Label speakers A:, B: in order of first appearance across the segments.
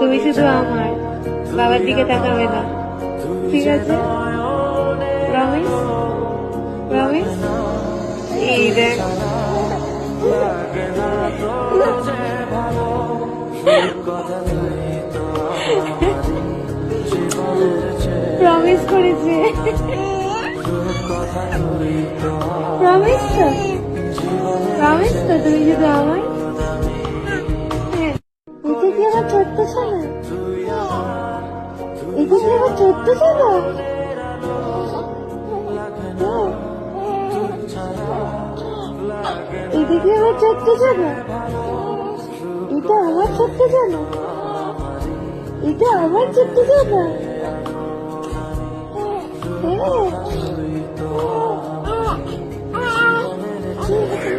A: তুমি শুধু আমার বাবার দিকে তাকাবে না। ঠিক আছে? প্রমিস প্রমিস দেখ। প্রমিস করেছে। প্রমিস তো? প্রমিস তো তুমি শুধু আমার? সোনা এটা কি আমার সোনা হ্যাঁ। এটা আমার ছোট্ট সোনা এটা আমার ছোট্ট সোনা এটা আমার হ্যাঁ বাবা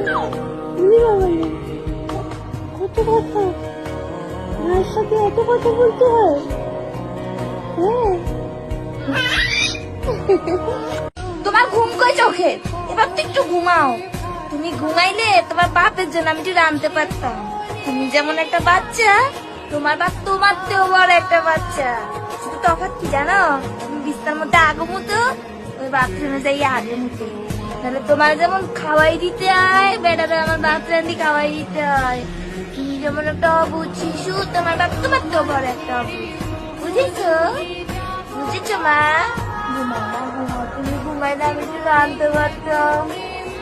A: না। কত কথা সাথে এত কথা বলতে হয়? হ্যাঁ।
B: তোমার ঘুম কই চোখে? এবার তো একটু ঘুমাও। তুমি ঘুমাইলে তোমার বাপের জন্য আমি একটু রানতে পারতাম। তুমি যেমন একটা বাচ্চা, তোমার বাপ তোমার তেও বড় একটা বাচ্চা। শুধু তফাৎ কি জানো? তুমি বিস্তার মধ্যে আগো মতো ওই বাথরুমে যাই আগে মতো তাহলে তোমার যেমন খাওয়াই দিতে হয় বেটারে আমার বাথরুম দিয়ে খাওয়াই দিতে হয়। তুমি যেমন একটা অবুঝ শিশু তোমার বাপ তোমার তো বড় একটা অবুঝ বুঝেছ? বুঝেছ মা? ঘুমাও না ঘুমাও তুমি ঘুমাইলে আমি একটু রাঁধতে পারতাম।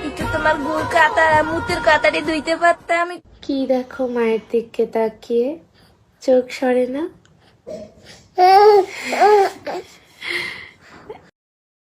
B: একটু তোমার গুড় কাতা মুতের কাতারে ধুইতে পারতাম।
A: কি দেখো মায়ের দিকে তাকিয়ে? চোখ সরে না?